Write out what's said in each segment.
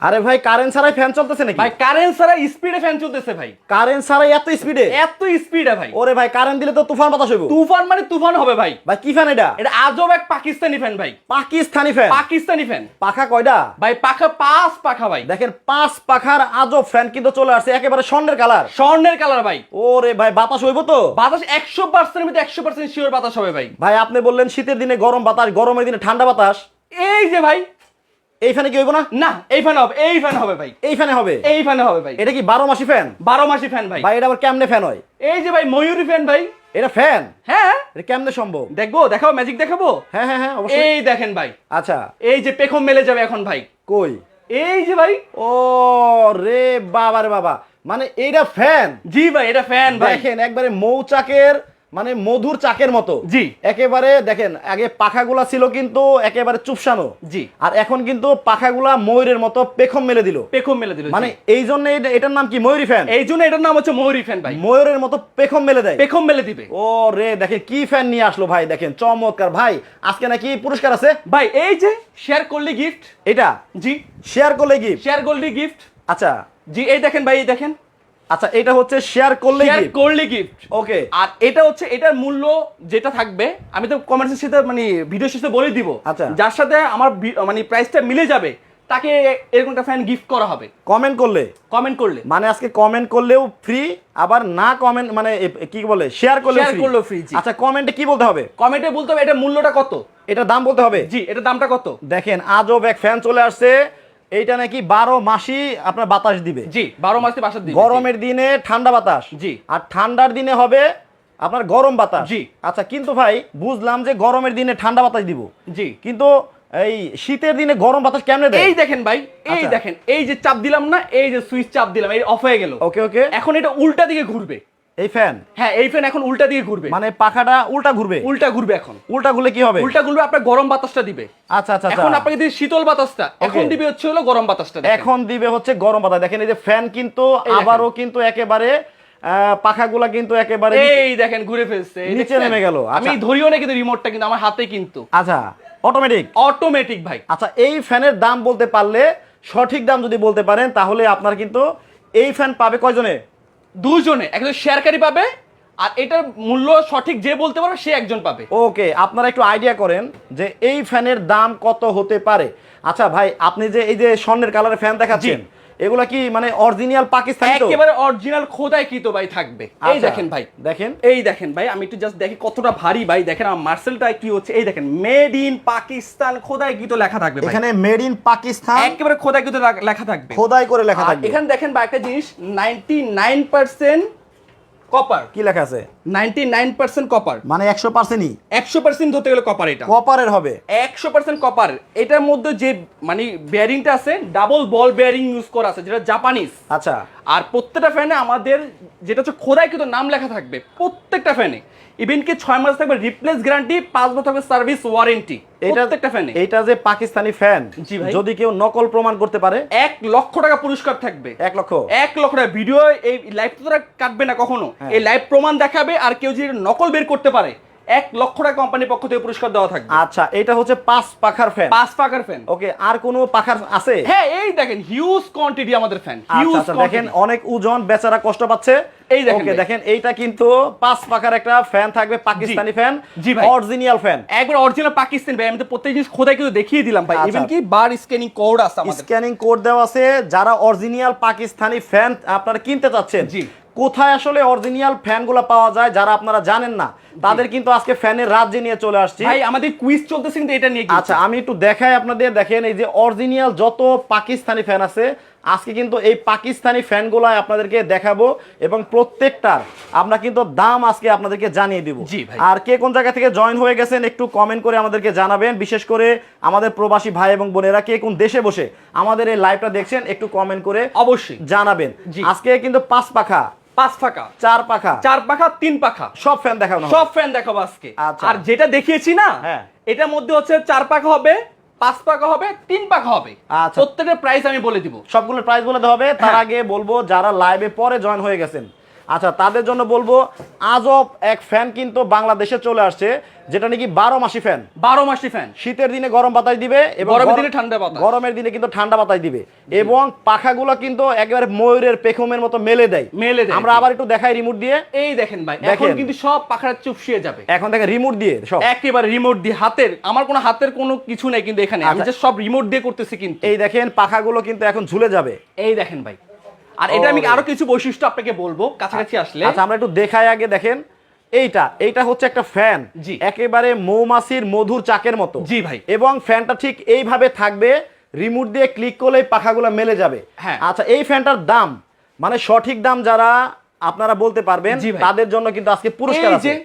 আরে ভাই কারেন্ট ছাড়াই ফ্যান চলতেছে নাকি? ভাই কারেন্ট ছাড়া স্পিডে ফ্যান চলতেছে ভাই। কারেন্ট ছাড়াই এত স্পিডে এত স্পিডে ভাই। ওরে ভাই কারেন্ট দিলে তো তুফান বাতাস হইব। তুফান মানে তুফান হবে ভাই। ভাই কি ফ্যান এটা? এটা আজব এক পাকিস্তানি ফ্যান ভাই। পাকিস্তানি ফ্যান পাকিস্তানি ফ্যান পাখা কয়টা? ভাই পাখা পাঁচ পাখা ভাই। দেখেন পাঁচ পাখার আজব ফ্যান কিন্তু চলে আসছে একেবারে স্বর্ণের কালার স্বর্ণের কালার ভাই। ওরে ভাই বাতাস হইব তো? বাতাস একশো পার্সেন্টের মধ্যে একশো পার্সেন্ট শিওর বাতাস হবে ভাই। ভাই আপনি বললেন শীতের দিনে গরম বাতাস গরমের দিনে ঠান্ডা বাতাস। এই যে ভাই এই ফ্যানে কি হইব না? না এই ফ্যান হবে এই ফ্যান হবে ভাই। এই ফ্যানে হবে? এই ফ্যানে হবে ভাই। এটা কি বারো মাসি ফ্যান বারো মাসি ফ্যান ভাই। ভাই এটা আবার কেমনে ফ্যান হয়? এই যে ভাই ময়ূরী ফ্যান ভাই। এটা ফ্যান হ্যাঁ। এটা কেমনে সম্ভব? দেখব দেখাবো ম্যাজিক দেখাবো? হ্যাঁ হ্যাঁ হ্যাঁ অবশ্যই। এই দেখেন ভাই। আচ্ছা। এই যে পেখম মেলে যাবে এখন ভাই। কই? এই যে ভাই। ও রে বাবা রে বাবা। মানে এইটা ফ্যান জি ভাই এটা ফ্যান ভাই। দেখেন একবারে মৌচাকের মানে মধুর চাকের মতো। জি। একেবারে দেখেন আগে পাখাগুলা ছিল কিন্তু একেবারে চুপসানো। জি। আর এখন কিন্তু পাখাগুলা ময়ূরের মতো পেখম মেলে দিল। পেখম মেলে দিল মানে এই জন্য এটা- এটার নাম কি ময়ূরী ফ্যান এই জন্য এটার নাম হচ্ছে ময়ূরী ফ্যান ভাই। ময়ূরের মতো পেখম মেলে দেয়। পেখম মেলে দিবে। ও রে দেখেন কি ফ্যান নিয়ে আসলো ভাই দেখেন চমৎকার। ভাই আজকে নাকি পুরস্কার আছে? ভাই এই যে শেয়ার করলি গিফট এটা? জি। শেয়ার করলে গিফট শেয়ার করলি গিফট আচ্ছা। জি এই দেখেন ভাই এই দেখেন। আচ্ছা এটা হচ্ছে শেয়ার করলে শেয়ার গিফট করলি গিফট ওকে আর এটা হচ্ছে এটার মূল্য যেটা থাকবে আমি তো কমেন্টসের সাথে মানে ভিডিও শেষে বলে দিব। আচ্ছা। যার সাথে আমার মানে প্রাইসটা মিলে যাবে তাকে এরকম একটা ফ্যান গিফট করা হবে। কমেন্ট করলে। কমেন্ট করলে। মানে আজকে কমেন্ট করলেও ফ্রি আবার না কমেন্ট মানে কি বলে শেয়ার করলে করলেও ফ্রি করলেও জি। আচ্ছা কমেন্টে কি বলতে হবে? কমেন্টে বলতে হবে এটা মূল্যটা কত? এটা দাম বলতে হবে? জি এটা দামটা কত? দেখেন আজব এক ফ্যান চলে আসছে। এইটা নাকি বারো মাসই আপনার বাতাস দিবে। জি বারো মাসে বাসা দিবে গরমের দিনে ঠান্ডা বাতাস। জি। আর ঠান্ডার দিনে হবে আপনার গরম বাতাস। জি। আচ্ছা কিন্তু ভাই বুঝলাম যে গরমের দিনে ঠান্ডা বাতাস দিব। জি। কিন্তু এই শীতের দিনে গরম বাতাস কেমনে দেয়? এই দেখেন ভাই এই আচ্ছা। দেখেন এই যে চাপ দিলাম না এই যে সুইচ চাপ দিলাম এই অফ হয়ে গেল। ওকে ওকে। এখন এটা উল্টা দিকে ঘুরবে। এই ফ্যান হ্যাঁ এই ফ্যান এখন উল্টা দিকে ঘুরবে। মানে পাখাটা উল্টা ঘুরবে? উল্টা ঘুরবে এখন। উল্টা ঘুরলে কি হবে? উল্টা ঘুরবে আপনার গরম বাতাসটা দিবে। আচ্ছা আচ্ছা এখন আচ্ছা আপনাকে দিবে শীতল বাতাসটা। এখন দিবে হচ্ছে হলো গরম বাতাসটা এখন দিবে হচ্ছে গরম বাতাস। দেখেন এই যে ফ্যান কিন্তু আবারও কিন্তু একেবারে পাখাগুলা কিন্তু একেবারে এই দেখেন ঘুরে ফেলছে। নিচে নেমে গেল, আমি আচ্ছা। ধরিও না কিন্তু রিমোটটা কিন্তু আমার হাতে কিন্তু। আচ্ছা অটোমেটিক অটোমেটিক ভাই। আচ্ছা এই ফ্যানের দাম বলতে পারলে সঠিক দাম যদি বলতে পারেন তাহলে আপনার কিন্তু এই ফ্যান পাবে কয়জনে? দুজনে একজন শেয়ারকারী পাবে আর এটার মূল্য সঠিক যে বলতে পারবে সে একজন পাবে। ওকে আপনারা একটু আইডিয়া করেন যে এই ফ্যানের দাম কত হতে পারে। আচ্ছা ভাই আপনি যে এই যে স্বর্ণের কালারের ফ্যান দেখাচ্ছেন এগুলা কি মানে অরিজিনাল পাকিস্তানি তো? একেবারে অরিজিনাল খোদাই কিতো ভাই থাকবে। এই আচ্ছা, দেখেন ভাই। দেখেন। এই দেখেন ভাই আমি একটু জাস্ট দেখি কতটা ভারী ভাই। দেখেন আমার মার্সেলটা কি হচ্ছে। এই দেখেন মেড ইন পাকিস্তান খোদাই কিতো লেখা থাকবে ভাই। এখানে মেড ইন পাকিস্তান একেবারে খোদাই কিতো লেখা থাকবে। খোদাই করে লেখা থাকবে। এখানে দেখেন ভাই একটা জিনিস নাইনটি নাইন পার্সেন্ট কপার কি লেখা আছে? নাইনটি নাইন পার্সেন্ট কপার মানে একশো পার্সেন্টই। একশো পার্সেন্ট ধরতে গেলে কপার এটা। কপারের হবে। একশো পার্সেন্ট কপার এটার মধ্যে যে মানে বেয়ারিংটা আছে ডাবল বল বেয়ারিং ইউজ করা আছে যেটা জাপানিজ আচ্ছা। আর প্রত্যেকটা ফ্যানে আমাদের যেটা হচ্ছে খোদাই কিন্তু নাম লেখা থাকবে প্রত্যেকটা ফ্যানে ইভেন কি ছয় মাস থাকবে রিপ্লেস গ্যারান্টি পাঁচ বছর থাকবে সার্ভিস ওয়ারেন্টি এটা প্রত্যেকটা ফ্যানে এইটা যে পাকিস্তানি ফ্যান যদি কেউ নকল প্রমাণ করতে পারে? এক লক্ষ টাকা পুরস্কার থাকবে। এক লক্ষ। এক লক্ষ টাকা। ভিডিও এই লাইভ তো কাটবে না কখনো। হ্যাঁ। এই লাইভ প্রমাণ দেখাবে আর কেউ যদি নকল বের করতে পারে এক লক্ষ টাকা কোম্পানির পক্ষ থেকে পুরস্কার দেওয়া থাকবে। আচ্ছা এটা হচ্ছে পাঁচ পাখার ফ্যান পাঁচ পাকার ফ্যান ওকে আর কোনো পাখার আছে? হ্যাঁ এই দেখেন হিউজ কোয়ান্টিটি আমাদের ফ্যান আচ্ছা হিউজ আচ্ছা দেখেন অনেক ওজন বেচারা কষ্ট পাচ্ছে। এই দেখেন দেখেন এইটা কিন্তু পাঁচ পাখার একটা ফ্যান থাকবে পাকিস্তানি ফ্যান জি ভাই। অরিজিনাল ফ্যান একবার অরিজিনাল পাকিস্তান ভাই আমি তো প্রত্যেক জিনিস খোদাই কিন্তু দেখিয়ে দিলাম ভাই। আচ্ছা। ইভেন কি বার স্ক্যানিং কোড আছে আমাদের। স্ক্যানিং কোড দেওয়া আছে যারা অরিজিনাল পাকিস্তানি ফ্যান আপনারা কিনতে চাচ্ছেন জি। কোথায় আসলে অরিজিনাল ফ্যানগুলো পাওয়া যায় যারা আপনারা জানেন না তাদের কিন্তু আজকে ফ্যানের রাজ্যে নিয়ে চলে আসছি। ভাই আমাদের কুইজ চলতেছে কিন্তু এটা নিয়ে আচ্ছা আমি একটু দেখাই আপনাদের দেখেন এই যে অরিজিনাল যত পাকিস্তানি ফ্যান আছে আজকে কিন্তু এই পাকিস্তানি ফ্যানগুলো আপনাদেরকে দেখাবো এবং প্রত্যেকটার আমরা কিন্তু দাম আজকে আপনাদেরকে জানিয়ে দিব। জি আর কে কোন জায়গা থেকে জয়েন হয়ে গেছেন একটু কমেন্ট করে আমাদেরকে জানাবেন বিশেষ করে আমাদের প্রবাসী ভাই এবং বোনেরা কে কোন দেশে বসে আমাদের এই লাইভটা দেখছেন একটু কমেন্ট করে অবশ্যই। জানাবেন। আজকে কিন্তু পাঁচ পাখা পাঁচ পাখা চার পাখা চার পাখা তিন পাখা সব ফ্যান দেখাবো সব ফ্যান দেখাবো আজকে আচ্ছা। আর যেটা দেখিয়েছি না হ্যাঁ। এটার মধ্যে হচ্ছে চার পাখা হবে পাঁচ পাখা হবে তিন পাখা হবে আচ্ছা। প্রত্যেকের প্রাইস আমি বলে দিব সবগুলো প্রাইস বলে দেওয়া হবে তার হ্যাঁ। আগে বলব যারা লাইভে পরে জয়েন হয়ে গেছেন আচ্ছা তাদের জন্য বলব আজব এক ফ্যান কিন্তু বাংলাদেশে চলে আসছে যেটা নাকি বারো মাসি ফ্যান বারো মাসি ফ্যান শীতের দিনে গরম বাতাস দিবে এবং গরমের দিনে ঠান্ডা বাতাস। গরমের দিনে কিন্তু ঠান্ডা বাতাস দিবে। এবং পাখাগুলো কিন্তু একেবারে ময়ূরের পেখমের মতো মেলে দেয়। মেলে দেয়, আমরা আবার একটু দেখাই রিমোট দিয়ে। এই দেখেন ভাই এখন দেখেন। কিন্তু সব পাখাটা চুপসিয়ে যাবে। এখন থেকে রিমোট দিয়ে সব। একেবারে রিমোট দিয়ে হাতের আমার কোনো হাতের কোনো কিছু নেই কিন্তু এখানে। আমি আচ্ছা। যে সব রিমোট দিয়ে করতেছি কিন্তু। এই দেখেন পাখাগুলো কিন্তু এখন ঝুলে যাবে। এই দেখেন ভাই আর এটা আমি আরও কিছু বৈশিষ্ট্য আপনাকে বলব কাছাকাছি আসলে। আচ্ছা আমরা একটু দেখাই আগে দেখেন। এইটা এইটা হচ্ছে একটা ফ্যান। জি। একেবারে মৌমাছির মধুর চাকের মতো। জি ভাই। এবং ফ্যানটা ঠিক এইভাবে থাকবে রিমোট দিয়ে ক্লিক করলেই পাখাগুলো মেলে যাবে। হ্যাঁ। আচ্ছা এই ফ্যানটার দাম মানে সঠিক দাম যারা আপনারা বলতে পারবেন তাদের জন্য কিন্তু আজকে পুরস্কার আছে।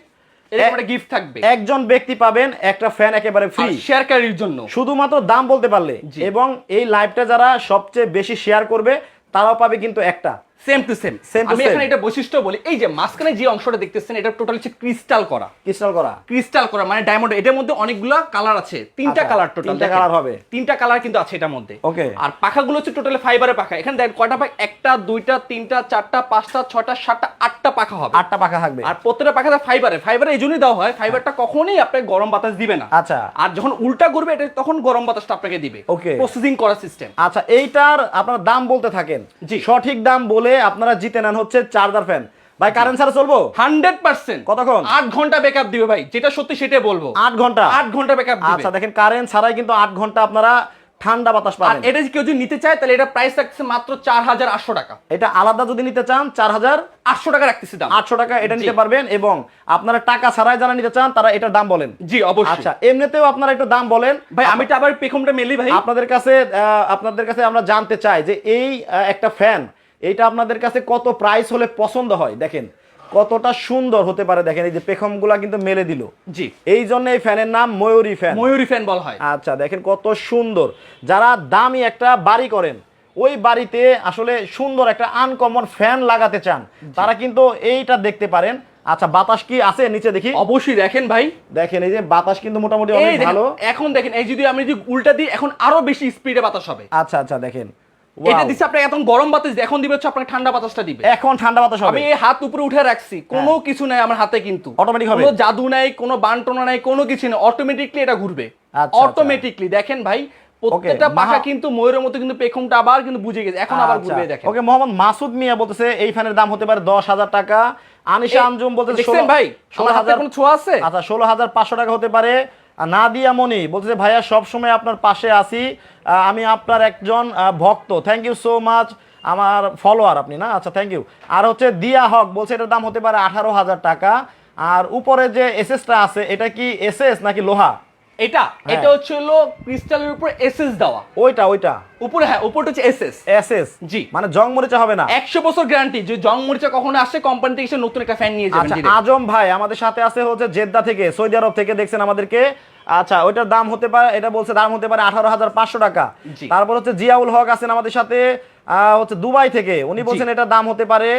গিফট থাকবে। একজন ব্যক্তি পাবেন একটা ফ্যান একেবারে ফ্রি শেয়ার জন্য। শুধুমাত্র দাম বলতে পারলে। এবং এই লাইভটা যারা সবচেয়ে বেশি শেয়ার করবে তারাও পাবে কিন্তু একটা। সেম টু সেম আমি. এখানে এটা বৈশিষ্ট্য বলি এই যে মাঝখানে যে অংশটা দেখতেছেন এটা টোটাল হচ্ছে ক্রিস্টাল করা। ক্রিস্টাল করা। ক্রিস্টাল করা মানে ডায়মন্ড এটার মধ্যে অনেকগুলো কালার আছে। তিনটা আচ্ছা, কালার টোটাল তিনটা colour হবে। তিনটা কালার কিন্তু আছে এটার মধ্যে। Okay. আর পাখাগুলো হচ্ছে টোটালি ফাইবারের পাখা। এখানে দেখেন কয়টা পাখা? একটা দুইটা তিনটা চারটা পাঁচটা সাতটা আটটা পাখা হবে। আটটা পাখা থাকবে। আর প্রত্যেকটা পাখাটা ফাইবারে ফাইবারে এই জন্যই দেওয়া হয় ফাইবারটা কখনোই আপনাকে গরম বাতাস দিবে না। আচ্ছা। আর যখন উল্টা করবে এটা তখন গরম বাতাসটা আপনাকে দিবে। Okay. প্রসেসিং করা সিস্টেম আচ্ছা এইটার আপনারা দাম বলতে থাকেন। জি। সঠিক দাম বলে আপনারা জিতে নেন হচ্ছে চার্জার ফ্যান। ভাই কারেন্ট ছাড়া চলবো? Hundred percent. কতক্ষণ? আট ঘণ্টা ব্যাকআপ দিবে ভাই। যেটা সত্যি সেটাই বলব। আট ঘণ্টা? আট ঘণ্টা ব্যাকআপ আচ্ছা দেখেন কারেন্ট ছাড়াই কিন্তু আট ঘণ্টা আপনারা ঠান্ডা বাতাস পাবেন। এটা কেউ যদি নিতে চায় তাহলে এটা প্রাইস রাখছে মাত্র চার হাজার আটশো টাকা। এটা আলাদা যদি নিতে চান চার হাজার আটশো টাকা রাখতেছি দাম। আটশো টাকা এটা নিতে পারবেন এবং আপনারা টাকা ছাড়াই যারা নিতে চান তারা এটার দাম বলেন। জি অবশ্যই। আচ্ছা এমনিতেও আপনারা একটু দাম বলেন। ভাই আমি তো আবার পেখমটা মেলি ভাই। আপনাদের কাছে আপনাদের কাছে আমরা জানতে চাই যে এই একটা ফ্যান এইটা আপনাদের কাছে কত প্রাইস হলে পছন্দ হয়? দেখেন কতটা সুন্দর হতে পারে। দেখেন এই যে পেখমগুলা কিন্তু মেলে দিল। জি। এই জন্য এই ফ্যানের নাম ময়ূরী ফ্যান। ময়ূরী ফ্যান বলা হয়। আচ্ছা দেখেন কত সুন্দর। যারা দামি একটা বাড়ি করেন ওই বাড়িতে আসলে সুন্দর একটা আনকমন ফ্যান লাগাতে চান তারা কিন্তু এইটা দেখতে পারেন। আচ্ছা বাতাস কি আছে? নিচে দেখি। অবশ্যই দেখেন ভাই। দেখেন এই যে বাতাস কিন্তু মোটামুটি অনেক ভালো। এখন দেখেন এই যদি আমি যদি উল্টা দিই এখন আরও বেশি স্পিডে বাতাস হবে। আচ্ছা আচ্ছা দেখেন। এটা এখন গরম বাতাস এখন দিবে হচ্ছে আপনাকে ঠান্ডা বাতাসটা দিবে। এখন ঠান্ডা বাতাস হবে। আমি এই হাত উপরে উঠে রাখছি কোনো কিছু নাই আমার হাতে কিন্তু। Automatic হবে? কোনো জাদু নাই কোনো বান্টনা নাই কোনো কিছু নেই অটোমেটিকলি এটা ঘুরবে। আচ্ছা। অটোমেটিকলি দেখেন ভাই প্রত্যেকটা পাখা কিন্তু ময়ূরের মতো কিন্তু পেখমটা আবার কিন্তু বুঝে গেছে এখন আবার ঘুরবে দেখেন। ওকে মোহাম্মদ মাসুদ মিয়া বলতেছে এই ফ্যানের দাম হতে পারে দশ হাজার টাকা। আনিশা আঞ্জুম বলতেছে ভাই ষোলো হাজার কোনো ছোঁয়া আছে? আচ্ছা ষোলো হাজার পাঁচশো টাকা হতে পারে। নাদিয়া মনি বলছে ভাইয়া, সবসময় আপনার পাশে আছি। আমি আপনার একজন ভক্ত। থ্যাংক ইউ সো মাচ আমার ফলোয়ার আপনি, না? আচ্ছা থ্যাংক ইউ আর হচ্ছে দিয়া হক, বলছে, এটার দাম হতে পারে আঠারো হাজার টাকা। আর উপরে যে এসএসটা আছে, এটা কি এসএস নাকি লোহা? এটা হ্যাঁ। এটা হচ্ছে হলো ক্রিস্টালের উপর এসএস দেওয়া। ওইটা ওইটা। উপরে হ্যাঁ উপরটা হচ্ছে এসএস এসএস জি। মানে জং মরিচা হবে না। একশো বছর গ্যারান্টি যে জং মরিচা কখনো আসে কোম্পানি থেকে নতুন একটা ফ্যান নিয়ে যাবেন আচ্ছা আজম ভাই আমাদের সাথে আছে হচ্ছে জেদ্দা থেকে সৌদি আরব থেকে দেখছেন আমাদেরকে। আচ্ছা ওইটার দাম হতে পারে এটা বলছে দাম হতে পারে আঠারো হাজার পাঁচশো টাকা। তারপর হচ্ছে জিয়াউল হক আছেন আমাদের সাথে আহ, হচ্ছে দুবাই থেকে। উনি বলছেন এটার দাম হতে পারে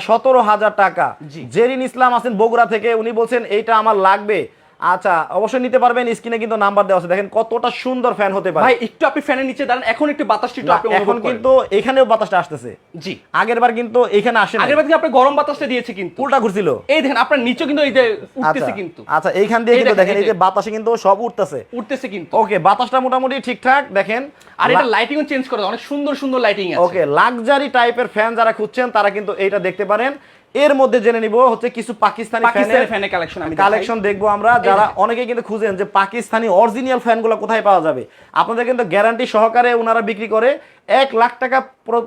সতেরো হাজার টাকা। জেরিন ইসলাম আছেন বগুড়া থেকে উনি বলছেন এইটা আমার লাগবে। আচ্ছা অবশ্যই নিতে পারবেন স্ক্রিনে কিন্তু নাম্বার দেওয়া আছে। দেখেন কতটা সুন্দর ফ্যান হতে পারে। ভাই একটু আপনি ফ্যানের নিচে দাঁড়ান এখন একটু বাতাসটা একটু আপনি এখন কিন্তু এখানেও বাতাসটা আসতেছে। জি। আগের বার কিন্তু এখানে আসে আগের বার কিন্তু আপনি গরম বাতাসটা দিয়েছে কিন্তু। উল্টা ঘুরছিল। এই দেখেন আপনার নিচে কিন্তু এই যে আচ্ছা উঠতেছে কিন্তু। আচ্ছা এইখান দিয়ে কিন্তু দেখেন, এই যে। বাতাসে কিন্তু সব উঠতেছে। উঠতেছে কিন্তু। ওকে বাতাসটা মোটামুটি ঠিকঠাক দেখেন। আর এটা লাইটিংও চেঞ্জ করে অনেক সুন্দর সুন্দর লাইটিং আছে। ওকে লাক্সারি টাইপের ফ্যান যারা খুঁজছেন তারা কিন্তু এইটা দেখতে পারেন। এর মধ্যে জেনে নিব হচ্ছে কিছু পাকিস্তানি পাকিস্তানি ফ্যানের ফ্যানের কালেকশন আমি কালেকশন দেখব আমরা। যারা অনেকে কিন্তু খুঁজেন যে পাকিস্তানি অরিজিনাল ফ্যানগুলো কোথায় পাওয়া যাবে। আপনাদের কিন্তু গ্যারান্টি সহকারে ওনারা বিক্রি করে এক লাখ টাকা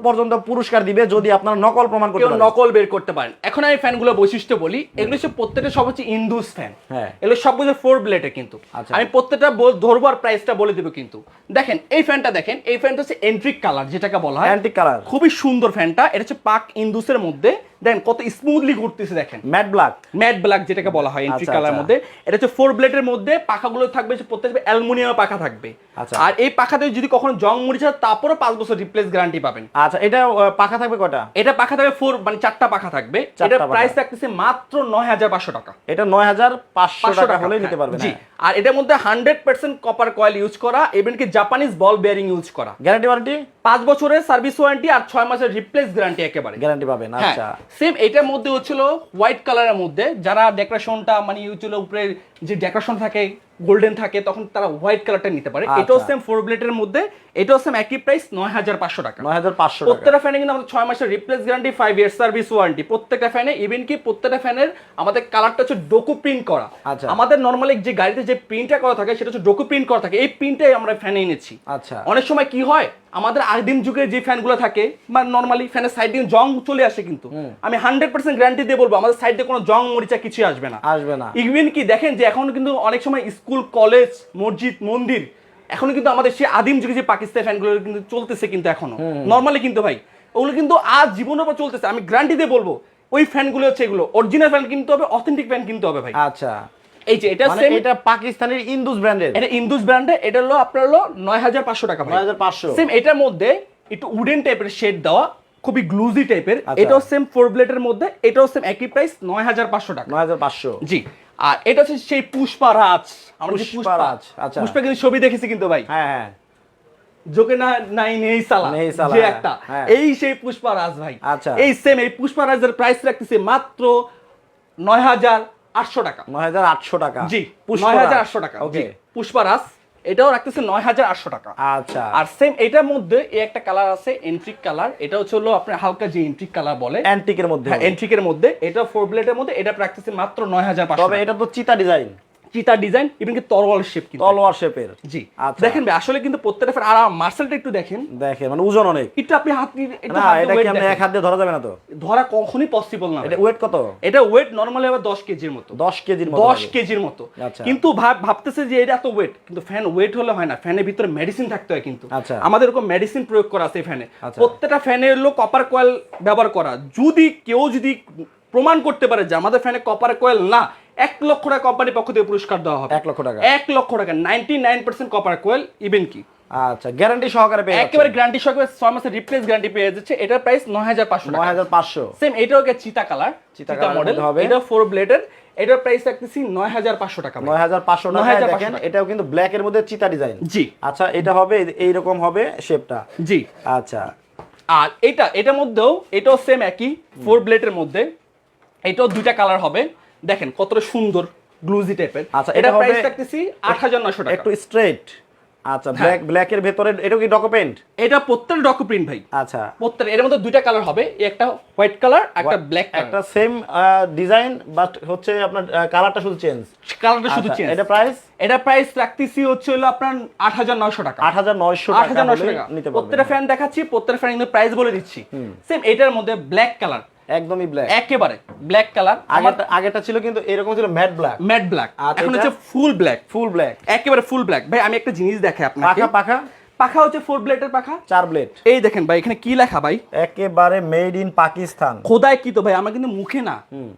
পর্যন্ত পুরস্কার দিবে যদি আপনারা নকল প্রমাণ করতে নকল বের করতে পারেন। এখন আমি ফ্যানগুলো বৈশিষ্ট্য বলি এগুলো হচ্ছে প্রত্যেকটা সব হচ্ছে ইন্দুস ফ্যান হ্যাঁ। এগুলো সবগুলো ফোর ব্লেডে কিন্তু। আচ্ছা। আমি প্রত্যেকটা ধরবো আর প্রাইসটা বলে দেবো কিন্তু। দেখেন এই ফ্যানটা দেখেন এই ফ্যানটা হচ্ছে এন্ট্রিক কালার যেটাকে বলা হয়। অ্যান্টিক কালার খুবই সুন্দর ফ্যানটা এটা হচ্ছে পাক ইন্দুসের মধ্যে। দেখেন কত স্মুথলি ঘুরতেছে দেখেন। ম্যাট ব্ল্যাক ম্যাট ব্ল্যাক যেটাকে বলা হয় এন্ট্রি আচ্ছা, কালার আচ্ছা। মধ্যে। এটা হচ্ছে ফোর ব্লেডের মধ্যে পাখাগুলো থাকবে প্রত্যেকটা অ্যালুমিনিয়াম পাখা থাকবে। আচ্ছা। আর এই পাখাতে যদি কখনো জং মরিচা তারপরে পাঁচ বছর রিপ্লেস গ্যারান্টি পাবেন। আচ্ছা এটা পাখা থাকবে কয়টা? এটা পাখা থাকবে ফোর মানে চারটা পাখা থাকবে। এটা প্রাইস থাকতেছে মাত্র নয় হাজার পাঁচশো টাকা। এটা নয় হাজার পাঁচশো টাকা নিতে হ্যাঁ, পারবেন। জি। আর এটার মধ্যে hundred percent copper coil use করা এবং কি জাপানিজ বল বেয়ারিং ইউজ করা। গ্যারান্টি ওয়ারেন্টি পাঁচ বছরের সার্ভিস ওয়ারেন্টি আর ছয় মাসের রিপ্লেস গ্যারান্টি একেবারে। গ্যারান্টি পাবেন হ্যাঁ। আচ্ছা। সেম এটার মধ্যে হচ্ছিল হোয়াইট কালারের মধ্যে যারা ডেকোরেশনটা মানে হচ্ছিল উপরে যে ডেকোরেশন থাকে গোল্ডেন থাকে তখন তারা হোয়াইট কালারটা নিতে পারে। এটাও সেম ফোর ব্লেডের মধ্যে এটাও সেম একই প্রাইস নয় হাজার পাঁচশো টাকা। নয় হাজার পাঁচশো টাকা। প্রত্যেকটা ফ্যানে কিন্তু আমাদের ছয় মাসের replace guarantee five year service warranty প্রত্যেকটা ফ্যানে ইভেন কি প্রত্যেকটা ফ্যানের আমাদের কালারটা হচ্ছে ডোকু প্রিন্ট করা। আচ্ছা। আমাদের নর্মালি যে গাড়িতে যে প্রিন্টটা করা থাকে সেটা হচ্ছে ডোকু প্রিন্ট করা থাকে। এই প্রিন্টটাই আমরা ফ্যানে এনেছি। আচ্ছা। অনেক সময় কি হয় আমাদের আদিম যুগের যে ফ্যানগুলো থাকে বা নর্মালি ফ্যানের সাইড দিয়ে জং চলে আসে কিন্তু। আমি হান্ড্রেড পার্সেন্ট গ্যারান্টি দিয়ে বলব আমাদের সাইড দিয়ে কোনো জং মরিচা কিছু আসবে না। আসবে না। ইভেন কি দেখেন যে এখন কিন্তু অনেক সময় স্কুল কলেজ মসজিদ মন্দির এখন কিন্তু আমাদের সেই আদিম যুগে যে পাকিস্তানি ফ্যানগুলো কিন্তু চলতেছে কিন্তু এখনও। নর্মালি কিন্তু ভাই ওগুলো কিন্তু আজ জীবনের পর চলতেছে। আমি গ্যারান্টি দিয়ে বলব ওই ফ্যানগুলো হচ্ছে এগুলো। অরিজিনাল ফ্যান কিনতে হবে অথেন্টিক ফ্যান কিনতে হবে ভাই। আচ্ছা। এই যে এটা মানে সেম এটা পাকিস্তানের ইন্দুস ব্র্যান্ডের এটা ইন্দুস ব্র্যান্ডে এটা হলো আপনার হলো নয় হাজার পাঁচশো টাকা ভাই। নয় হাজার পাঁচশো। সেম এটার মধ্যে একটু উডেন টাইপের শেড দেওয়া খুবই গ্লুজি টাইপের আচ্ছা। এটাও সেম ফোর ব্লেডের মধ্যে এটাও সেম একই প্রাইস নয় হাজার পাঁচশো টাকা। নয় হাজার পাঁচশো। জি। আর এটা হচ্ছে সেই পুষ্পা রাজ। আমরা যে পুষ্পা পুষ্পারাজ, আচ্ছা। পুষ্পা কিন্তু ছবি দেখেছি কিন্তু ভাই। হ্যাঁ হ্যাঁ। জোকে না নাই নেই সালা। যে একটা। হ্যাঁ। এই সেই পুষ্পা রাজ ভাই। আচ্ছা। এই সেম এই পুষ্পা রাজের প্রাইস রাখতেছে মাত্র নয় হাজার আটশো টাকা। নয় হাজার আটশো টাকা। জি পুষ্পরাজ। নয় হাজার আটশো টাকা। ওকে পুষ্পারাজ পুষ্পা রাজ। এটাও রাখতেছে নয় হাজার আটশো টাকা। আচ্ছা। আর সেম এটার মধ্যে এই একটা কালার আছে এন্ট্রিক কালার এটা হচ্ছে হলো আপনার হালকা যে এন্ট্রিক কালার বলে। অ্যান্টিকের মধ্যে হ্যাঁ। এন্ট্রিকের মধ্যে এটা ফোর ব্লেডের মধ্যে এটা প্র্যাকটিসে মাত্র নয় হাজার তবে পাঁচশো এটা তো চিতা ডিজাইন চিতা ডিজাইন ইভেন কি তরোয়াল শেপ কিন্তু। তলোয়ার শেপের জি। আচ্ছা। দেখেন ভাই আসলে কিন্তু প্রত্যেকটা ফ্যান আর মার্শালটা একটু দেখেন। দেখে মানে ওজন অনেক। একটু আপনি হাত না এটা কি আপনি এক হাত দিয়ে ধরা যাবে না তো? ধরা কখনোই পসিবল না এটা ওয়েট কত? এটা ওয়েট নর্মালি আবার দশ কেজির মতো। দশ কেজির মতো দশ হবে। কেজির মতো। আচ্ছা। কিন্তু ভাব ভাবতেছে যে এটা এত ওয়েট কিন্তু ফ্যান ওয়েট হলে হয় না। ফ্যানের ভিতরে মেডিসিন থাকতে হয় কিন্তু। আচ্ছা। আমাদের এরকম মেডিসিন প্রয়োগ করা আছে ফ্যানে আচ্ছা। প্রত্যেকটা ফ্যানে হলো কপার কয়েল ব্যবহার করা। যদি কেউ যদি প্রমাণ করতে পারে যে আমাদের ফ্যানে কপার কয়েল না এক লক্ষ টাকা কোম্পানির পক্ষ থেকে পুরস্কার দেওয়া হবে। এক লক্ষ টাকা। এক লক্ষ টাকা ninety nine percent copper coil even কি আচ্ছা গ্যারান্টি সহকারে পেয়ে একেবারে গ্যারান্টি সহকারে ছয় মাসের রিপ্লেস গ্যারান্টি পেয়ে যাচ্ছে। এটার প্রাইস নয় হাজার পাঁচশো নয় হাজার পাঁচশো। সেম এটাও কে চিতা কালার চিতা মডেল হবে। এটা ফোর ব্লেডের এটার প্রাইস রাখতেছি নয় হাজার পাঁচশো টাকা নয় হাজার পাঁচশো টাকা দেখেন এটাও কিন্তু ব্ল্যাক এর মধ্যে চিতা ডিজাইন জি। আচ্ছা এটা হবে এইরকম হবে শেপটা জি। আচ্ছা। আর এটা এটার মধ্যেও এটাও সেম একই ফোর ব্লেডের মধ্যে। এটাও দুইটা কালার হবে। দেখেন কতটা সুন্দর গ্লুজি টাইপের আচ্ছা, এটা প্রাইস হাজার নশো টাকা। একটু স্ট্রেট আচ্ছা। ব্ল্যাক ব্ল্যাকের ভেতরে এটা কি ডকুমেন্ট এটা প্রত্যেক ডকু প্রিন্ট ভাই। আচ্ছা। প্রত্যেক এর মধ্যে দুইটা কালার হবে একটা হোয়াইট কালার একটা ব্ল্যাক একটা সেম ডিজাইন বাট হচ্ছে আপনার কালারটা শুধু চেঞ্জ কালারটা শুধু চেঞ্জ এটা প্রাইস এটা প্রাইস রাখতেছি হচ্ছে হলো আপনার আট হাজার নয়শো টাকা। আট হাজার নয়শো আট হাজার নয়শো হলেই টাকা। নিতে প্রত্যেকটা ফ্যান দেখাচ্ছি প্রত্যেকটা ফ্যান কিন্তু প্রাইস বলে দিচ্ছি। সেম এটার মধ্যে ব্ল্যাক কালার একদমই ব্ল্যাক একেবারে ব্ল্যাক কালার আমার আগেরটা আগেরটা ছিল কিন্তু এরকম ছিল ম্যাট ব্ল্যাক ম্যাট ব্ল্যাক এখন হচ্ছে ফুল ব্ল্যাক ফুল ব্ল্যাক একেবারে ফুল ব্ল্যাক ভাই আমি একটা জিনিস দেখে আপনাকে। পাখা পাখা। পাখা হচ্ছে ফোর ব্লেডের পাখা? চার ব্লেড এই দেখেন ভাই এখানে কি লেখা ভাই? একেবারে মেড ইন পাকিস্তান খোদায় কি তো ভাই আমার কিন্তু মুখে না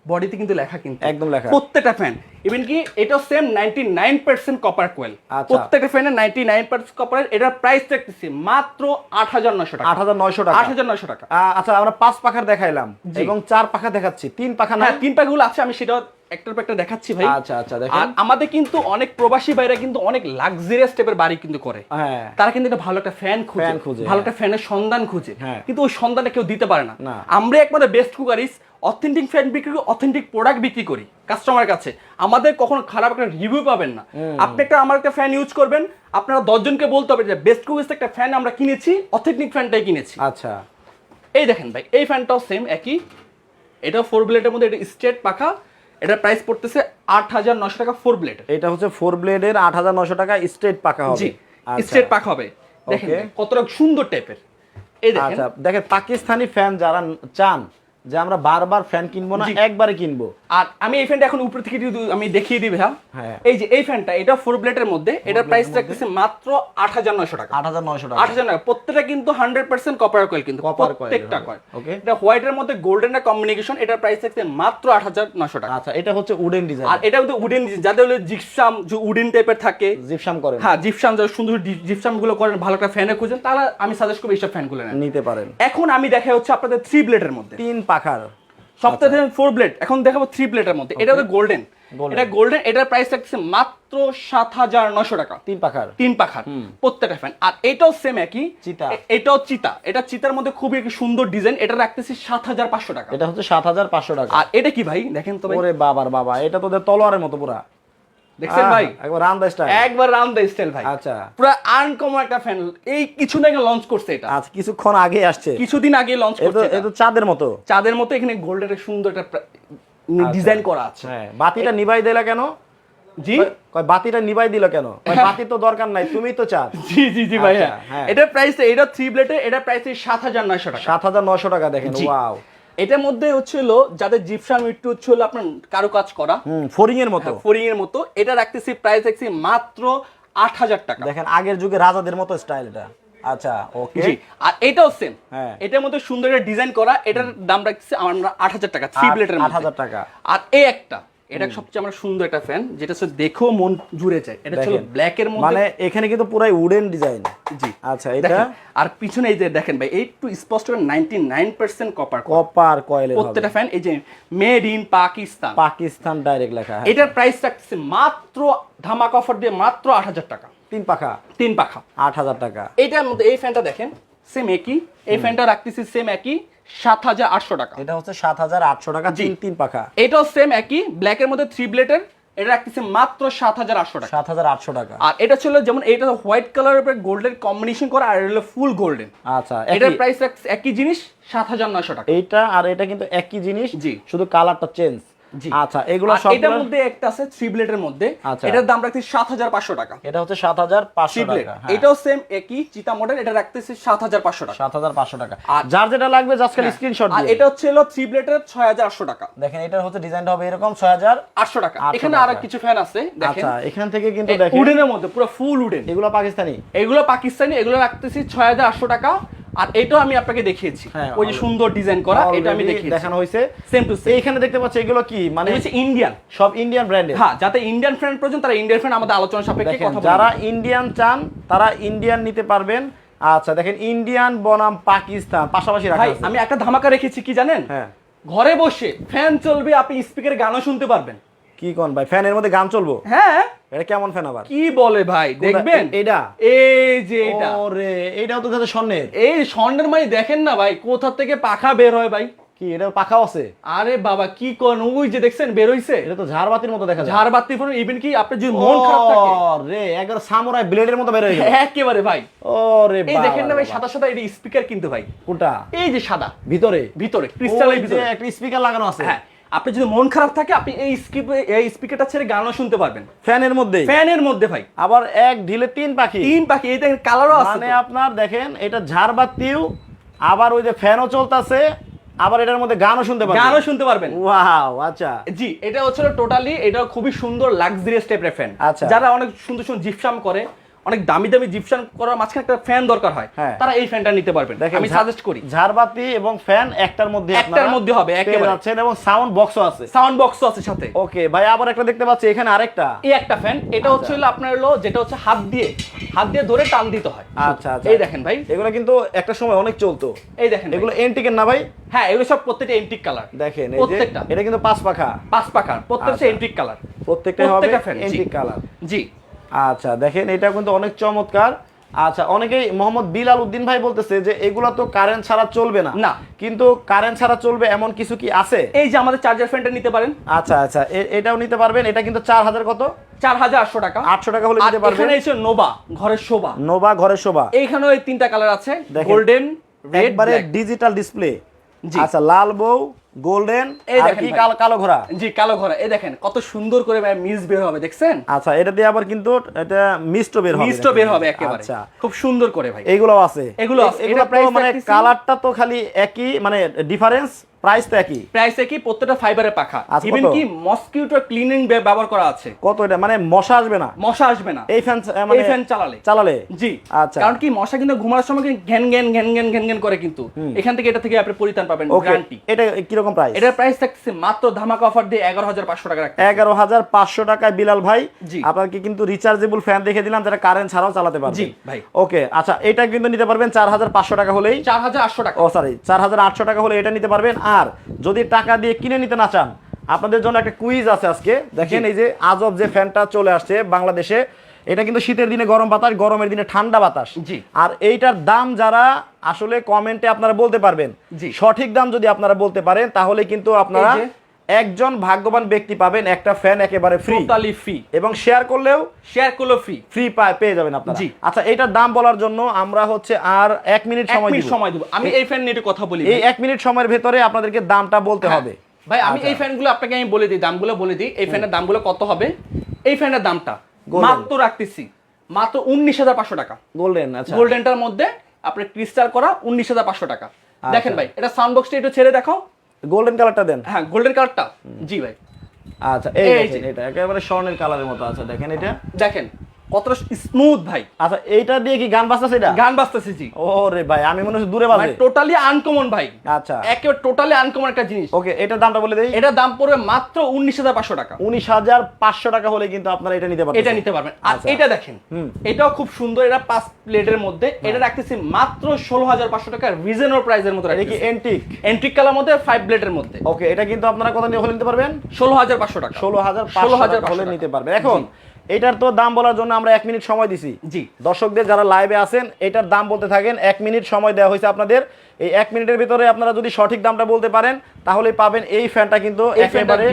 বডিতে কিন্তু লেখা কিন্তু। একদম লেখা। প্রত্যেকটা ফ্যান ইভেন কি এটা same ninety nine percent copper coil. প্রত্যেকটা ফ্যানে নাইনটি নাইন পার্সেন্ট কপার এটার প্রাইস রাখতেছি মাত্র আট হাজার নশো টাকা। আট হাজার নয়শো টাকা। আট হাজার নশো টাকা। আচ্ছা আমরা পাঁচ পাখার দেখাইলাম এবং চার পাখা দেখাচ্ছি। তিন পাখা না হ্যাঁ তিন পাখগুলো আছে আমি সেটা একটার পর একটা দেখাচ্ছি ভাই। আচ্ছা আচ্ছা দেখেন। আর আমাদের কিন্তু অনেক প্রবাসী ভাইরা কিন্তু অনেক লাক্সারিয়াস টাইপের বাড়ি কিন্তু করে। হ্যাঁ। তারা কিন্তু একটা ভালো একটা ফ্যান খুঁজে। ভালো। একটা ফ্যানের সন্ধান খুঁজে। হ্যাঁ। কিন্তু ওই সন্ধানটা কেউ দিতে পারে না। আমরা একমাত্র বেস্ট কুকারিস অথেন্টিক ফ্যান বিক্রি করি অথেন্টিক প্রোডাক্ট বিক্রি করি কাস্টমার কাছে। আমাদের কখনো খারাপ একটা রিভিউ পাবেন না। আপনি একটা আমার একটা ফ্যান ইউজ করবেন আপনারা দশজনকে বলতে হবে যে বেস্ট কুকারিস একটা ফ্যান আমরা কিনেছি অথেন্টিক ফ্যানটাই কিনেছি। আচ্ছা। এই দেখেন ভাই এই ফ্যানটাও সেম একই। এটাও ফোর ব্লেডের মধ্যে এটা স্ট্রেট পাখা। এটার প্রাইস পড়তেছে আট হাজার নশো টাকা ফোর ব্লেড এটা হচ্ছে ফোর ব্লেডের আট হাজার নশো টাকা স্ট্রেট পাকা হবে। জি আচ্ছা। স্ট্রেট পাকা হবে। দেখেন কত কতটা সুন্দর টাইপের এই দেখেন। আচ্ছা দেখেন পাকিস্তানি ফ্যান যারা চান যে আমরা বারবার ফ্যান কিনবো না একবারে কিনবো। আর আমি এই ফ্যানটা এখন উপর থেকে আমি দেখিয়ে দিই ভাইয়া। হ্যাঁ। এই যে এই ফ্যানটা এটা ফোর ব্লেডের মধ্যে এটা প্রাইস রাখতেছে মাত্র আট হাজার নয়শো টাকা। আট হাজার নয়শো আট টাকা হাজার টাকা। প্রত্যেকটা কিন্তু হান্ড্রেড পার্সেন্ট কপার কয়েল কিন্তু coil প্রত্যেকটা কয়েল Okay. এটা হোয়াইটের মধ্যে গোল্ডেনের কম্বিনেশন এটার প্রাইস থাকছে মাত্র আট হাজার নয়শো টাকা। আচ্ছা এটা হচ্ছে উডেন ডিজাইন আর এটা কিন্তু উডেন ডিজাইন যাদের হলো জিপসাম যে উডেন টাইপের থাকে জিপসাম করেন। হ্যাঁ জিপসাম যারা সুন্দর জিপসামগুলো করেন ভালো একটা ফ্যানে খুঁজেন তাহলে আমি সাজেস্ট করব এইসব ফ্যানগুলো নিতে পারেন। এখন আমি দেখা হচ্ছে আপনাদের থ্রি ব্লেডের মধ্যে। তিন পাখার। সপ্তাহে ফোর ব্লেড এখন দেখাবো থ্রি ব্লেডের মধ্যে। এটা হলো গোল্ডেন এটা গোল্ডেন এটার প্রাইস থাকছে মাত্র সাত হাজার নশো টাকা। তিন পাখার। তিন পাখার। প্রত্যেকটা ফ্যান আর এটাও সেম একই। চিতা। এটাও চিতা। এটা চিতার মধ্যে খুবই একটি সুন্দর ডিজাইন এটা রাখতেছি সাত হাজার পাঁচশো টাকা। এটা হচ্ছে সাত হাজার পাঁচশো টাকা। আর এটা কি ভাই? দেখেন তো ওরে বাবার বাবা এটা তোদের তলোয়ারের মতো পুরা। দেখছেন ভাই? একবার স্টাইল একবার স্টাইল ভাই। আচ্ছা। পুরো আনকমন একটা ফ্যান এই কিছুদিন আগে লঞ্চ করছে এটা। আজ কিছুক্ষণ আগে আসছে। কিছুদিন আগে লঞ্চ করছে এ তো চাঁদের মতো। চাঁদের মতো এখানে গোল্ডের সুন্দর একটা ডিজাইন করা আছে। হ্যাঁ বাতিটা নিভাই দিলা কেন? জি? কয়- বাতিটা নিভাই দিল কেন? বাতি তো দরকার নাই তুমি তো চাঁদ। জি জি জি ভাই আচ্ছা, হ্যাঁ। হ্যাঁ। প্রাইস এটা থ্রি ব্লেডে এটা প্রাইস সাত হাজার নয়শো টাকা। সাত হাজার নশো টাকা দেখেন ওয়াও এটার মধ্যে হচ্ছিল যাদের জিপসা একটু হচ্ছিল আপনার কারও কাজ করা। ফোরিং এর মতো। ফোরিং এর মতো। এটা রাখতেছি প্রাইস রাখছি মাত্র আট হাজার টাকা। দেখেন আগের যুগে রাজাদের মতো স্টাইল এটা। আচ্ছা ওকে জি আর এটাও সেম হ্যাঁ। এটার মধ্যে সুন্দর ডিজাইন করা। এটার দাম রাখছি আমরা আট হাজার টাকা থ্রি প্লেটের আট হাজার টাকা। আর এই একটা এটা সবচেয়ে আমার সুন্দর একটা ফ্যান যেটা হচ্ছে দেখেও মন জুড়ে যায়। এটা ছিল ব্ল্যাক এর মধ্যে মানে এখানে কিন্তু পুরাই উডেন ডিজাইন জি। আচ্ছা এটা আর পিছনে এই যে দেখেন ভাই একটু স্পষ্ট ninety nine percent copper copper কয়েলের প্রত্যেকটা ফ্যান এই যে made in Pakistan Pakistan direct লেখা হ্যাঁ। এটার প্রাইস রাখছে মাত্র ধামাক অফার দিয়ে মাত্র আট হাজার টাকা। তিন পাখা। তিন পাখা। আট হাজার টাকা। এইটার মধ্যে এই ফ্যানটা দেখেন সেম একই। এই ফ্যানটা রাখতেছি সেম একই। সাত হাজার আটশো টাকা। এটা হচ্ছে সাত হাজার আটশো টাকা তিন তিন পাখা। এটাও সেম একই ব্ল্যাকের মধ্যে থ্রি ব্লেডের এটা রাখতেছে মাত্র সাত হাজার আটশো টাকা। সাত হাজার আটশো টাকা। আর এটা ছিল যেমন এটা হোয়াইট কালারের উপরে গোল্ডেন কম্বিনেশন করা আর এটা হলো ফুল গোল্ডেন আচ্ছা এটার প্রাইস একই জিনিস সাত হাজার নয়শো টাকা। এটা আর এটা কিন্তু একই জিনিস জি। শুধু কালারটা চেঞ্জ। আচ্ছা এগুলো সব এটার মধ্যে একটা আছে থ্রি ব্লেডের মধ্যে। আচ্ছা। এটার দাম রাখছি সাত হাজার পাঁচশো টাকা। এটা হচ্ছে সাত হাজার পাঁচশো থ্রি ব্লেড টাকা হ্যাঁ। এটাও সেম একই চিতা মডেল এটা রাখতেছি সাত হাজার পাঁচশো টাকা। সাত হাজার পাঁচশো টাকা। আর- যার যেটা লাগবে জাস্ট খালি স্ক্রিনশট আর এটা হচ্ছে হলো থ্রি ব্লেডের ছয় হাজার আটশো টাকা। দেখেন এটার হচ্ছে ডিজাইনটা হবে এরকম ছয় হাজার আটশো টাকা। এখানে। আরও কিছু ফ্যান আছে দেখেন। আচ্ছা এখান থেকে কিন্তু দেখেন। উডেনের মধ্যে পুরো ফুল উডেন এগুলো পাকিস্তানি। এগুলো পাকিস্তানি এগুলো রাখতেছি ছয় হাজার আটশো টাকা। আর এটাও আমি আপনাকে দেখিয়েছি। হ্যাঁ, ওই যে সুন্দর ডিজাইন করা এটা আমি দেখিয়েছি। দেখানো হয়েছে। সেম টু সেম এইখানে দেখতে পাচ্ছি এগুলো কি? মানে হচ্ছে ইন্ডিয়ান সব ইন্ডিয়ান ব্র্যান্ডের হ্যাঁ যাতে ইন্ডিয়ান ফ্রেন্ড প্রয়োজন তারা ইন্ডিয়ান ফ্রেন্ড আমাদের আলোচনা সাপেক্ষে কথা যারা ইন্ডিয়ান চান তারা ইন্ডিয়ান নিতে পারবেন। আচ্ছা দেখেন ইন্ডিয়ান বনাম পাকিস্তান পাশাপাশি রাখা আমি একটা ধামাকা রেখেছি কি জানেন? হ্যাঁ। ঘরে বসে ফ্যান চলবে আপনি স্পিকারে গানও শুনতে পারবেন। কি কোন ভাই? ফ্যানের মধ্যে গান চলবো? হ্যাঁ। এটা কেমন ফ্যান আবার? কি বলে ভাই? দেখবেন? এটা? এই যে এটা। ওরে এটাও তো যাচ্ছে স্বর্ণের? এই স্বর্ণের মানে দেখেন না ভাই কোথা থেকে পাখা বের হয় ভাই? কি এটা পাখাও আছে? আরে বাবা কি কোন? ওই যে দেখছেন বের হইছে? এটা তো ঝাড়বাতির মতো দেখা যায়। ঝাড়বাতি ফোন ইভেন কি আপনার যদি মন খারাপ থাকে। একবার সামুরাই ব্লেডের মতো বের গেল। একেবারে ভাই। ওরে এই দেখেন না ভাই সাদা সাদা এই স্পিকার কিন্তু ভাই। কোনটা? এই যে সাদা। ভিতরে? ভিতরে ক্রিস্টালের ভিতরে। একটা স্পিকার লাগানো আছে। হ্যাঁ আপনি যদি মন খারাপ থাকে আপনি এই স্কিপ এই স্পিকারটা ছেড়ে গানও শুনতে পারবেন। ফ্যানের মধ্যে ফ্যানের মধ্যে ভাই। আবার এক ঢিলে তিন পাখি। তিন পাখি এই দেখেন কালারও আছে মানে। আপনার দেখেন এটা ঝাড়বাতিও আবার ওই যে ফ্যানও চলতেছে আবার এটার মধ্যে গানও শুনতে পারবেন। গানও শুনতে পারবেন। ওয়াও আচ্ছা। জি এটা হচ্ছে টোটালি এটা খুবই সুন্দর লাক্সারিয়াস টাইপের ফ্যান আচ্ছা। যারা অনেক সুন্দর সুন্দর জিপসাম করে অনেক দামি দামি জিপসাম করার মাঝখানে একটা ফ্যান দরকার হয়। হ্যাঁ। তারা এই ফ্যানটা নিতে পারবেন। দেখেন আমি সাজেস্ট করি। ঝাড়বাতি এবং ফ্যান একটার মধ্যে একটার মধ্যে হবে, একেবারে। যাচ্ছেন এবং সাউন্ড বক্সও আছে। সাউন্ড বক্সও আছে সাথে। ওকে ভাই আবার একটা দেখতে পাচ্ছি এখানে আরেকটা। এই একটা ফ্যান এটা হচ্ছে হলো আপনার হলো যেটা হচ্ছে হাত দিয়ে হাত দিয়ে ধরে টান দিতে হয়। আচ্ছা আচ্ছা। এই দেখেন ভাই। এগুলো কিন্তু একটা সময় অনেক চলতো। এই দেখেন এগুলো এন্টিকের না ভাই? হ্যাঁ এগুলো সব প্রত্যেকটা এন্টিক কালার দেখেন এই যে এটা কিন্তু পাঁচ পাখা। পাঁচ পাকার প্রত্যেকটা আচ্ছা। এন্টিক কালার প্রত্যেকটা হবে এন্টিক কালার জি। আচ্ছা দেখেন এটা কিন্তু অনেক চমৎকার। আচ্ছা অনেকেই মোহাম্মদ বিলাল উদ্দিন ভাই বলতেছে যে এগুলা তো কারেন্ট ছাড়া চলবে না। না। কিন্তু কারেন্ট ছাড়া চলবে এমন কিছু কি আছে? এই যে আমাদের চার্জার ফ্যানটা নিতে পারেন। আচ্ছা আচ্ছা এটাও নিতে পারবেন। এটা কিন্তু চার হাজার কত? চার হাজার আটশো টাকা। আটশো টাকা হলে নিতে পারবেন। এখানে এসে নোবা ঘরের শোভা। ঘরের শোভা। এইখানেও এই তিনটা কালার আছে। গোল্ডেন রেড ডিজিটাল ডিসপ্লে আচ্ছা লাল বউ গোল্ডেন এই দেখেন কালো কালো ঘোড়া? জি কালো ঘোড়া। এই দেখেন কত সুন্দর করে মিস বের হবে দেখছেন? আচ্ছা এটা দিয়ে আবার কিন্তু এটা মিস্ট বের হবে। মিস্ট বের হবে একেবারে। আচ্ছা। খুব সুন্দর করে ভাই। এগুলো আছে। এগুলো আছে। এটা প্রায় মানে কালারটা তো খালি একই মানে ডিফারেন্স প্রাইস তো একই? প্রাইস কি প্রত্যেকটা ফাইবারের পাখা। আচ্ছা, ইভেন কি মসকিউটো ক্লিনিং ব্যবহার করা আছে। কত এটা? মানে মশা আসবে না? মশা আসবে না। এই ফ্যান মানে এই ফ্যান চালালে। চালালে? জি। আচ্ছা। কারণ কি মশা কিন্তু ঘুমানোর সময় ঘ্যান ঘ্যান ঘ্যান ঘ্যান ঘ্যান ঘ্যান করে কিন্তু। এখান থেকে এটা থেকে আপনি পরিত্রাণ পাবেন গ্যারান্টি এটা কীরকম প্রাইস এটার প্রাইস থাকছে মাত্র ধামাকা অফার দিয়ে এগারো হাজার পাঁচশো টাকা রাখতে এগারো হাজার পাঁচশো টাকায় বিলাল ভাই। আপনাকে কিন্তু রিচার্জেবল ফ্যান দেখে দিলাম যেটা কারেন্ট ছাড়াও চালাতে পারবে। জি, ভাই। ওকে আচ্ছা এটা কিন্তু নিতে পারবেন চার হাজার পাঁচশো টাকা হলেই। চার হাজার আটশো টাকা। ও সরি চার হাজার আটশো টাকা হলে এটা নিতে পারবেন। আর যদি টাকা দিয়ে কিনে নিতে না চান আপনাদের জন্য একটা কুইজ আছে আজকে দেখেন এই যে আজব যে ফ্যানটা চলে আসছে বাংলাদেশে এটা কিন্তু শীতের দিনে গরম বাতাস গরমের দিনে ঠান্ডা বাতাস জি। আর এইটার দাম যারা আসলে কমেন্টে আপনারা বলতে পারবেন। সঠিক দাম যদি আপনারা বলতে পারেন তাহলে কিন্তু আপনারা। একজন ভাগ্যবান ব্যক্তি পাবেন একটা ফ্যান একেবারে ফ্রি টোটালি ফ্রি এবং শেয়ার করলেও শেয়ার করল ফ্রি ফ্রি পায় পেয়ে যাবেন আপনারা। জি। আচ্ছা এটার দাম বলার জন্য আমরা হচ্ছে আর এক মিনিট এক সময় দিব। সময় দেবো। আমি এই ফ্যান নিয়ে একটু কথা বলি এই এক মিনিট সময়ের ভেতরে আপনাদেরকে দামটা বলতে হ্যাঁ। হবে। ভাই আমি আচ্ছা। এই ফ্যানগুলো আপনাকে আমি বলে দিই দামগুলো বলে দিই। এই ফ্যানের দামগুলো কত হবে? এই ফ্যানের দামটা। মাত্র রাখতেছি। মাত্র উনিশ হাজার পাঁচশো টাকা। গোল্ডেন আচ্ছা। গোল্ডেনটার মধ্যে আপনার ক্রিস্টাল করা উনিশ হাজার পাঁচশো টাকা। আচ্ছা। দেখেন ভাই এটা সাউন্ড বক্সটা একটু ছেড়ে দেখাও। গোল্ডেন কালারটা দেন। হ্যাঁ গোল্ডেন কালারটা জি ভাই। আচ্ছা এই। এটা একেবারে স্বর্ণের কালারের মতো আছে। দেখেন এটা? দেখেন। কতটা স্মুথ ভাই। আচ্ছা এইটা দিয়ে কি গান বাজতেছে এটা? গান বাজতেছে জি। ওরে ভাই আমি মনে হচ্ছে দূরে বাজে। টোটালি আনকমন ভাই। আচ্ছা। একেবারে টোটালি আনকমন একটা জিনিস। ওকে এটার দামটা বলে দেই। এটা দাম পড়বে মাত্র উনিশ হাজার পাঁচশো টাকা। উনিশ হাজার পাঁচশো টাকা হলে কিন্তু আপনারা এটা নিতে পারবেন এটা নিতে পারবেন। আর আচ্ছা। এটা দেখেন। এটাও খুব সুন্দর এটা পাঁচ প্লেটের মধ্যে। এটা রাখতেছি মাত্র ষোলো হাজার পাঁচশো টাকা রিজনেবল প্রাইসের মধ্যে এটা কি রাখতেছি। এন্টিক কালার মধ্যে ফাইভ প্লেটের মধ্যে। ওকে এটা কিন্তু আপনারা কত নিয়ে হলে নিতে পারবেন? ষোলো হাজার পাঁচশো টাকা। ষোলো হাজার ষোলো ষোলো হাজার হাজার হলে নিতে টাকা। পারবে এখন এটার তো দাম বলার জন্য আমরা এক মিনিট সময় দিছি। জি। দর্শকদের যারা লাইভে আছেন এটার দাম বলতে থাকেন এক মিনিট সময় দেওয়া হয়েছে আপনাদের। এই এক মিনিটের ভিতরে আপনারা যদি সঠিক দামটা বলতে পারেন তাহলে পাবেন এই ফ্যানটা কিন্তু একেবারে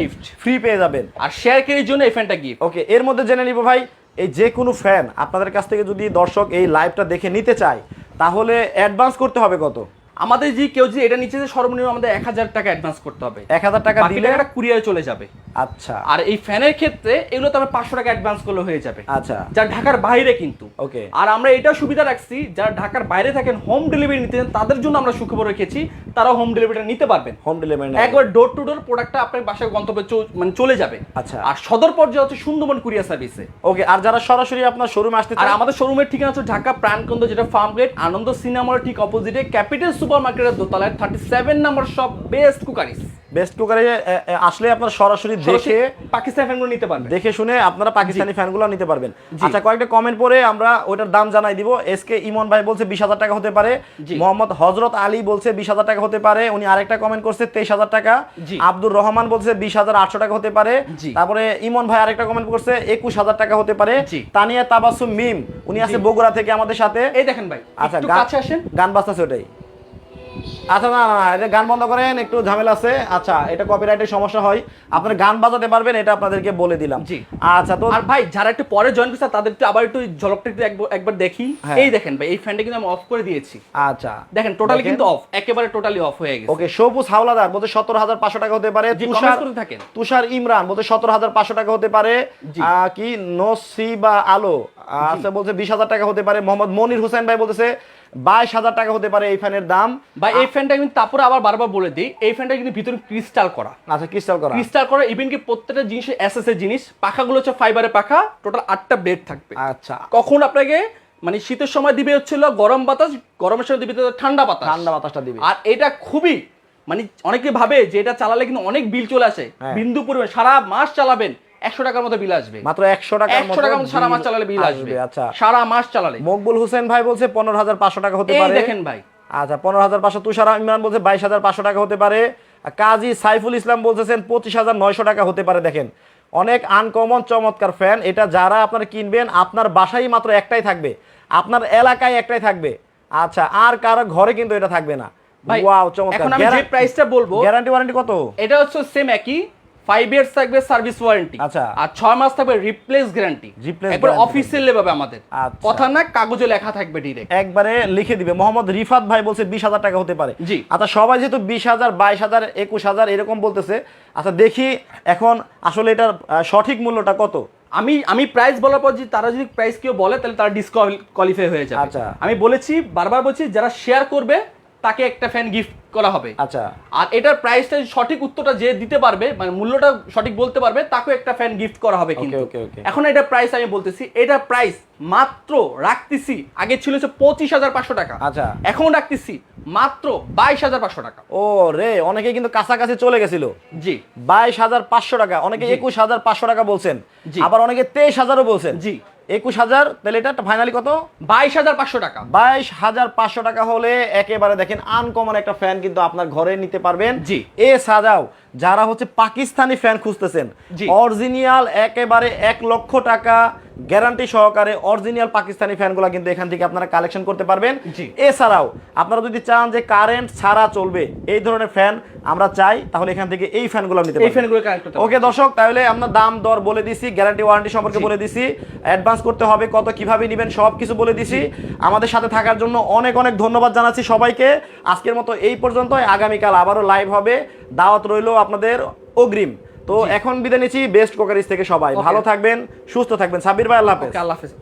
ফ্রি পেয়ে যাবেন। আর শেয়ার কেরির জন্য এই ফ্যানটা গিফট ওকে এর মধ্যে জেনে নিব ভাই এই যে কোনো ফ্যান আপনাদের কাছ থেকে যদি দর্শক এই লাইভটা দেখে নিতে চায় তাহলে অ্যাডভান্স করতে হবে কত? আমাদের যে কেউ যদি এটা নিচে যে সর্বনিম্ন আমাদের এক হাজার টাকা অ্যাডভান্স করতে হবে। এক হাজার টাকা দিলে টাকাটা কুরিয়ারে চলে যাবে। আচ্ছা। আর এই ফ্যানের ক্ষেত্রে এগুলো তো আমরা পাঁচশো টাকা অ্যাডভান্স করলে হয়ে যাবে। আচ্ছা। যারা ঢাকার বাইরে কিন্তু। ওকে। আর আমরা এটা সুবিধা রাখছি যারা ঢাকার বাইরে থাকেন হোম ডেলিভারি নিতে চান তাদের জন্য আমরা সুখবর রেখেছি তারা হোম ডেলিভারিটা নিতে পারবেন। হোম ডেলিভারি একবার ডোর টু ডোর প্রোডাক্টটা আপনার বাসায় গন্তব্যে মানে চলে যাবে। আচ্ছা। আর সদর পর্যায়ে হচ্ছে সুন্দরবন কুরিয়ার সার্ভিসে ওকে আর যারা সরাসরি আপনার শোরুমে আসতে আর আমাদের শোরুমের ঠিকানা হচ্ছে ঢাকা প্রাণকেন্দ্র যেটা ফার্ম গেট আনন্দ সিনেমার ঠিক অপোজিটে ক্যাপিটাল সুপার মার্কেটের দোতলায় thirty seven number shop best cookeries best কুকারে আসলে আপনার সরাসরি দেখে পাকিস্তান ফ্যানগুলো নিতে পারবেন। দেখে শুনে আপনারা পাকিস্তানি ফ্যানগুলো নিতে পারবেন। আচ্ছা কয়েকটা কমেন্ট পরে আমরা ওইটার দাম জানাই দিব। এস কে ইমন ভাই বলছে বিশ হাজার টাকা হতে পারে। মোহাম্মদ হজরত আলী বলছে বিশ হাজার টাকা হতে পারে। উনি আরেকটা কমেন্ট করছে তেইশ হাজার টাকা। আব্দুর রহমান বলছে বিশ হাজার আটশো টাকা হতে পারে। তারপরে ইমন ভাই আরেকটা কমেন্ট করছে একুশ হাজার টাকা হতে পারে। তানিয়া তাবাসুম মিম উনি আছে বগুড়া থেকে আমাদের সাথে। এই দেখেন ভাই আচ্ছা গান- কাছে আসেন। গান বাজতেছে ওটাই। আচ্ছা না না এটা গান বন্ধ করেন একটু ঝামেলা আছে। আচ্ছা এটা কপিরাইটের সমস্যা হয়। আপনারা গান বাজাতে পারবেন এটা আপনাদেরকে বলে দিলাম। জি। আচ্ছা তো আর ভাই যারা একটু পরে জয়েন করছে তাদের একটু আবার একটু ঝলকটা একটু একবার- দেখি। হ্যাঁ। এই দেখেন ভাই এই ফ্যানটা কিন্তু আমি অফ করে দিয়েছি। আচ্ছা। দেখেন টোটালি কিন্তু অফ একেবারে টোটালি অফ হয়ে গেছে। ওকে সবুজ হাওলাদার বলতে সতেরো হাজার পাঁচশো টাকা হতে পারে। তুষার থাকেন। তুষার ইমরান বলতে সতেরো হাজার পাঁচশো টাকা হতে পারে। কি? নসিবা আলো। আচ্ছা বলছে বিশ হাজার টাকা হতে পারে। মোহাম্মদ মনির হোসেন ভাই বলতেছে বাইশ হাজার টাকা হতে পারে এই ফ্যানের দাম। বা এই ফ্যানটা কিন্তু তারপরে আবার বারবার বলে দিই এই ফ্যানটা কিন্তু ভিতরে ক্রিস্টাল করা। আচ্ছা ক্রিস্টাল করা। ক্রিস্টাল করা ইভেন কি প্রত্যেকটা জিনিস এসএস এর জিনিস পাখাগুলো হচ্ছে ফাইবারের পাখা টোটাল আটটা ব্লেড থাকবে। আচ্ছা। কখন আপনাকে মানে শীতের সময় দিবে হচ্ছিল গরম বাতাস গরমের সময় দিবে ঠান্ডা বাতাস। ঠান্ডা বাতাসটা দিবে। আর এটা খুবই মানে অনেকে ভাবে যে এটা চালালে কিন্তু অনেক বিল চলে আসে। হ্যাঁ। বিন্দু পরিমাণ সারা মাস চালাবেন একশো টাকার মতো বিল আসবে। মাত্র একশো টাকা একশো টাকার মতো সারা মাস চালালে বিল আসবে আচ্ছা। সারা মাস চালালে। মকবুল হোসেন ভাই বলছে পনেরো হাজার পাঁচশো টাকা হতে পারে। দেখেন ভাই আচ্ছা পনেরো হাজার পাঁচশো তুষার ইমরান বলছে বাইশ হাজার পাঁচশো টাকা হতে পারে। কাজী সাইফুল ইসলাম বলতেছেন পঁচিশ হাজার নয়শো টাকা হতে পারে দেখেন। অনেক আনকমন চমৎকার ফ্যান এটা যারা আপনারা কিনবেন আপনার বাসায় মাত্র একটাই থাকবে। আপনার এলাকায় একটাই থাকবে। আচ্ছা আর কারও ঘরে কিন্তু এটা থাকবে না। ওয়াও চমৎকার। এখন আমি যে প্রাইসটা বলব গ্যারান্টি ওয়ারেন্টি কত? এটা হচ্ছে সেম একই। ফাইভ ইয়ার্স থাকবে সার্ভিস ওয়ারেন্টি আচ্ছা। আর ছয় মাস থাকবে রিপ্লেস গ্যারান্টি একবার অফিসিয়াল ভাবে আমাদের আচ্ছা। কথা না কাগজে লেখা থাকবে ডিরেক্ট একবারে লিখে দিবে মোহাম্মদ রিফাত ভাই বলছে বিশ হাজার টাকা হতে পারে জি। আচ্ছা সবাই যেহেতু বিশ হাজার বাইশ হাজার একুশ হাজার এরকম বলতেছে আচ্ছা দেখি এখন আসলে এটার সঠিক মূল্যটা কত আমি আমি প্রাইস বলার পর যদি তারা যদি প্রাইস কেউ বলে তাহলে তারা ডিসকোয়ালিফাই হয়ে যাবে আচ্ছা। আমি বলেছি বারবার বলছি যারা শেয়ার করবে তাকে একটা ফ্যান গিফট করা হবে। আচ্ছা। আর এটার প্রাইসটা সঠিক উত্তরটা যে দিতে পারবে মানে মূল্যটা সঠিক বলতে পারবে তাকেও একটা ফ্যান গিফট করা হবে কিন্তু. এখন এটা প্রাইস আমি বলতেছি এটা প্রাইস মাত্র রাখতেছি আগে ছিল হচ্ছে পঁচিশ হাজার পাঁচশো টাকা। আচ্ছা। এখন রাখতেছি মাত্র বাইশ হাজার পাঁচশো টাকা। ও রে অনেকে কিন্তু কাছাকাছি চলে গেছিল। জি। বাইশ হাজার পাঁচশো টাকা অনেকে। একুশ হাজার পাঁচশো টাকা বলছেন। আবার অনেকে তেইশ হাজারও বলছেন। জি। একুশ হাজার তাহলে এটা ফাইনালি কত? বাইশ হাজার পাঁচশো টাকা। বাইশ হাজার পাঁচশো টাকা হলে একেবারে দেখেন আনকমন একটা ফ্যান কিন্তু আপনার ঘরে নিতে পারবেন। জি। এ সাজাও যারা হচ্ছে পাকিস্তানি ফ্যান খুঁজতেছেন অরিজিনিয়াল অরিজিনাল একেবারে এক লক্ষ টাকা গ্যারান্টি সহকারে অরিজিনাল পাকিস্তানি ফ্যানগুলো কিন্তু এখান থেকে আপনারা কালেকশন করতে পারবেন। এছাড়াও আপনারা যদি চান যে কারেন্ট ছাড়া চলবে এই ধরনের ফ্যান আমরা চাই তাহলে এখান থেকে এই ফ্যানগুলো নিতে এই ফ্যানগুলো ওকে দর্শক তাহলে আমরা দাম দর বলে দিছি গ্যারান্টি ওয়ারেন্টি সম্পর্কে বলে দিছি অ্যাডভান্স করতে হবে কত কীভাবে নেবেন সব কিছু বলে দিছি। আমাদের সাথে থাকার জন্য অনেক অনেক ধন্যবাদ জানাচ্ছি সবাইকে। আজকের মতো এই পর্যন্ত আগামীকাল আবারও লাইভ হবে। দাওয়াত রইল আপনাদের অগ্রিম। তো এখন বিদায় নিচ্ছি বেস্ট কোকারিজ থেকে সবাই। ভালো থাকবেন সুস্থ থাকবেন। সাব্বির ভাই আল্লাহ হাফেজ। আল্লাহ হাফেজ।